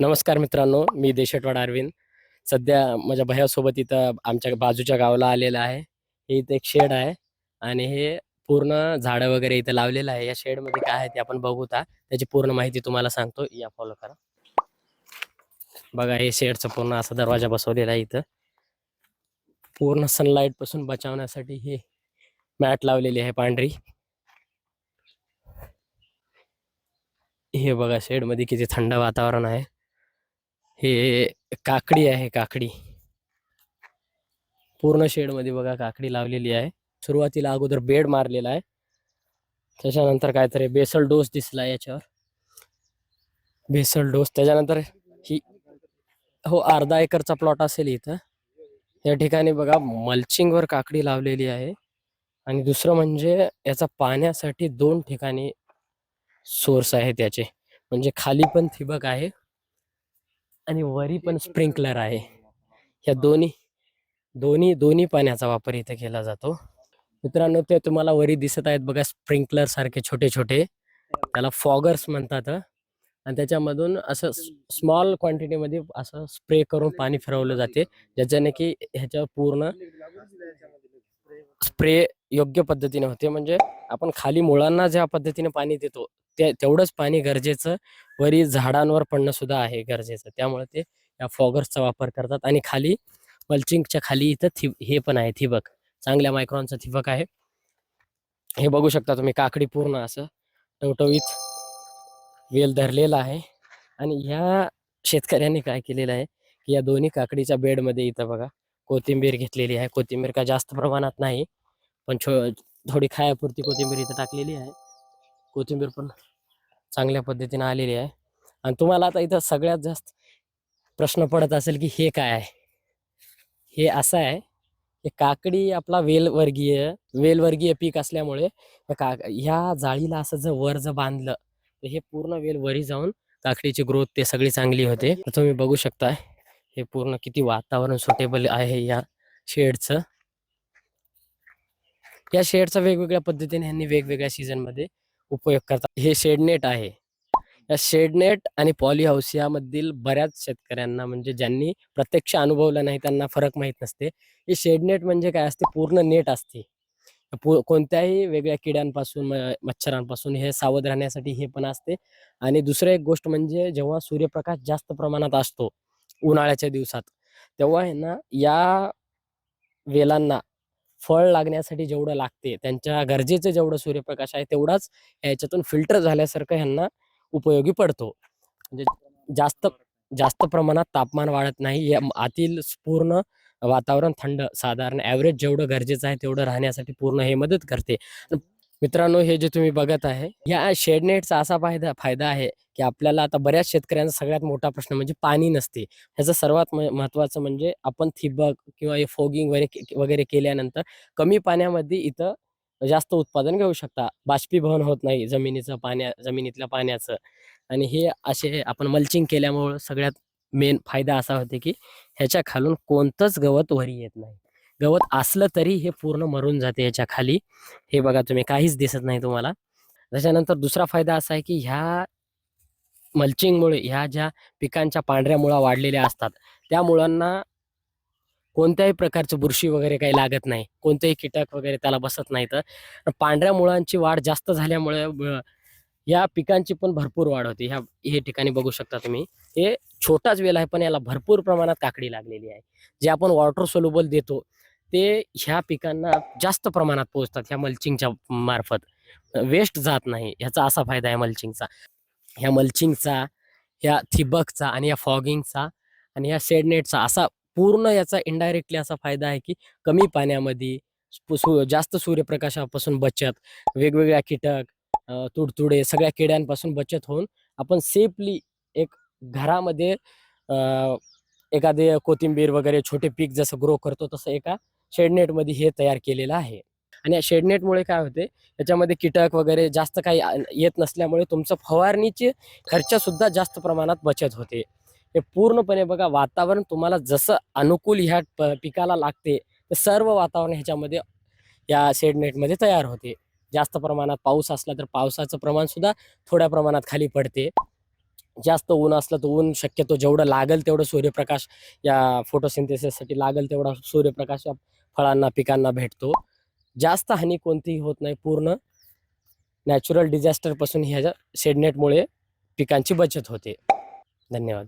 नमस्कार मित्रांनो मी देशटवाड अरविंद. सध्या माझ्या भयासोबत इथं आमच्या बाजूच्या गावाला आलेलं आहे. हे इथं एक शेड आहे आणि हे पूर्ण झाडं वगैरे इथं लावलेलं आहे. या शेडमध्ये काय आहे ते आपण बघू ता त्याची पूर्ण माहिती तुम्हाला सांगतो. या फॉलो करा. बघा हे शेडचं पूर्ण असा दरवाजा बसवलेला आहे इथं. पूर्ण सनलाईटपासून बचावण्यासाठी हे मॅट लावलेली आहे पांढरी. हे बघा शेडमध्ये किती थंड वातावरण आहे. हे काकडी आहे काकडी. पूर्ण शेडमध्ये बघा काकडी लावलेली आहे. सुरुवातीला अगोदर बेड मारलेला आहे. त्याच्यानंतर काहीतरी बेसल डोस दिसला याच्यावर. बेसल डोस त्याच्यानंतर ही हो अर्धा एकरचा प्लॉट असेल इथं. या ठिकाणी बघा मल्चिंगवर वर काकडी लावलेली आहे. आणि दुसरं म्हणजे याचा पाण्यासाठी दोन ठिकाणी सोर्स आहे त्याचे म्हणजे खाली पण ठिबक आहे आणि वरी पण स्प्रिंकलर आहे. ह्या दोन्ही दोन्ही दोन्ही पाण्याचा वापर इथे केला जातो. मित्रांनो ते तुम्हाला वरी दिसत आहेत बघा स्प्रिंकलर सारखे छोटे छोटे त्याला फॉगर्स म्हणतात आणि त्याच्यामधून असं स्मॉल क्वांटिटीमध्ये असं स्प्रे करून पाणी फिरवलं जाते. ज्याच्याने की ह्याच्यावर पूर्ण स्प्रे योग्य पद्धतीने होते. म्हणजे आपण खाली मुळांना ज्या पद्धतीने पाणी देतो ते तेवढंच पाणी गरजेचं. वरी झाडांवर पडणं सुद्धा आहे गरजेचं. त्यामुळे ते या फॉगर्सचा वापर करतात. आणि खाली मल्चिंगच्या खाली इथं थि हे पण आहे थिबक. चांगल्या मायक्रॉनचं थिबक आहे. हे बघू शकता तुम्ही काकडी पूर्ण असं टवटवीत वेल धरलेला आहे. आणि ह्या शेतकऱ्यांनी काय केलेलं आहे की या दोन्ही काकडीच्या बेडमध्ये इथं बघा कोथिंबीर घेतलेली आहे. कोथिंबीर का जास्त प्रमाणात नाही पण छो थोडी खायापुरती कोथिंबीर इथं टाकलेली आहे. कोथिंबीर पण चांगल्या पद्धतीने आलेली आहे. आणि तुम्हाला आता इथं सगळ्यात जास्त प्रश्न पडत असेल की हे काय आहे? हे असं आहे की काकडी आपला वेलवर्गीय वेलवर्गीय पीक असल्यामुळे या का ह्या जाळीला असं जर वर जर बांधलं तर हे पूर्ण वेल वरी जाऊन काकडीची ग्रोथ ते सगळी चांगली होते. तुम्ही बघू शकता हे पूर्ण किती वातावरण सुटेबल आहे या शेडचं. या शेडचं वेगवेगळ्या पद्धतीने ह्यांनी वेगवेगळ्या सीझनमध्ये उपयोग करतात. हे शेडनेट आहे. या शेडनेट आणि पॉली हाऊस यामधील बऱ्याच शेतकऱ्यांना म्हणजे ज्यांनी प्रत्यक्ष अनुभवलं नाही त्यांना फरक माहीत नसते. हे शेडनेट म्हणजे काय असते? पूर्ण नेट असते. कोणत्याही वेगळ्या किड्यांपासून मच्छरांपासून हे सावध राहण्यासाठी हे पण असते. आणि दुसरं एक गोष्ट म्हणजे जेव्हा सूर्यप्रकाश जास्त प्रमाणात असतो उन्हाळ्याच्या दिवसात तेव्हा आहे ना या वेलांना फळ लागण्यासाठी जेवढं लागते त्यांच्या गरजेचं जेवढं सूर्यप्रकाश आहे तेवढाच याच्यातून फिल्टर झाल्यासारखं ह्यांना उपयोगी पडतो. म्हणजे जास्त जास्त प्रमाणात तापमान वाढत नाही या आतील पूर्ण वातावरण थंड साधारण ॲव्हरेज जेवढं गरजेचं आहे तेवढं राहण्यासाठी पूर्ण हे मदत करते. मित्रांनो हे जे तुम्ही बघत आहे या शेडनेटचा असा फायदा फायदा आहे की आपल्याला आता बऱ्याच शेतकऱ्यांचा सगळ्यात मोठा प्रश्न म्हणजे पाणी नसते. ह्याचं सर्वात महत्वाचं म्हणजे आपण थिबक किंवा हे फोगिंग वगैरे वगैरे केल्यानंतर कमी पाण्यामध्ये इथं जास्त उत्पादन घेऊ शकता. बाष्पीभवन होत नाही जमिनीचं पाण्या जमिनीतल्या पाण्याचं. आणि हे असे आपण मल्चिंग केल्यामुळं सगळ्यात मेन फायदा असा होते की ह्याच्या खालून कोणतंच गवत वरी येत नाही. गवत असलं तरी हे पूर्ण मरून जाते याच्या खाली. हे बघा तुम्ही काहीच दिसत नाही तुम्हाला. त्याच्यानंतर दुसरा फायदा असा आहे की ह्या मल्चिंगमुळे ह्या ज्या पिकांच्या पांढऱ्या मुळा वाढलेल्या असतात त्या मुळांना कोणत्याही प्रकारची बुरशी वगैरे काही लागत नाही. कोणतेही कीटक वगैरे त्याला बसत नाही तर पांढऱ्या मुळांची वाढ जास्त झाल्यामुळे या पिकांची पण भरपूर वाढ होते. ह्या हे ठिकाणी बघू शकता तुम्ही. हे छोटाच वेल आहे पण याला भरपूर प्रमाणात काकडी लागलेली आहे. जे आपण वॉटर सोल्युबल देतो ते ह्या पिकांना जास्त प्रमाणात पोहोचतात ह्या मल्चिंगच्या मार्फत. वेस्ट जात नाही. ह्याचा असा फायदा आहे मल्चिंगचा ह्या मल्चिंगचा ह्या थिबकचा आणि या फॉगिंगचा आणि ह्या शेडनेटचा असा पूर्ण याचा इनडायरेक्टली असा फायदा आहे की कमी पाण्यामध्ये सु- जास्त सूर्यप्रकाशापासून बचत वेगवेगळ्या कीटक तुडतुडे सगळ्या किड्यांपासून बचत होऊन आपण सेफली एक घरामध्ये एखादे कोथिंबीर वगैरे छोटे पीक जसं ग्रो करतो तसं एका शेडनेटमध्ये हे तयार केलेलं आहे. आणि या शेडनेटमुळे काय होते? याच्यामध्ये कीटक वगैरे जास्त काही येत नसल्यामुळे तुमचं फवारणीचे खर्चसुद्धा जास्त प्रमाणात बचत होते. हे पूर्णपणे बघा वातावरण तुम्हाला जसं अनुकूल ह्या प- पिकाला लागते ते सर्व वातावरण ह्याच्यामध्ये या शेडनेटमध्ये तयार होते. जास्त प्रमाणात पाऊस असला तर पावसाचं प्रमाण सुद्धा थोड्या प्रमाणात खाली पडते. जास्त ऊन असलं तर ऊन शक्यतो जेवढं लागेल तेवढं सूर्यप्रकाश या फोटोसिंथेसिससाठी लागेल तेवढा सूर्यप्रकाश या फळांना पिकांना भेटतो. जास्त हानी कोणतीही होत नाही पूर्ण. नॅचरल डिझास्टरपासून ह्या शेडनेटमुळे पिकांची बचत होते. धन्यवाद.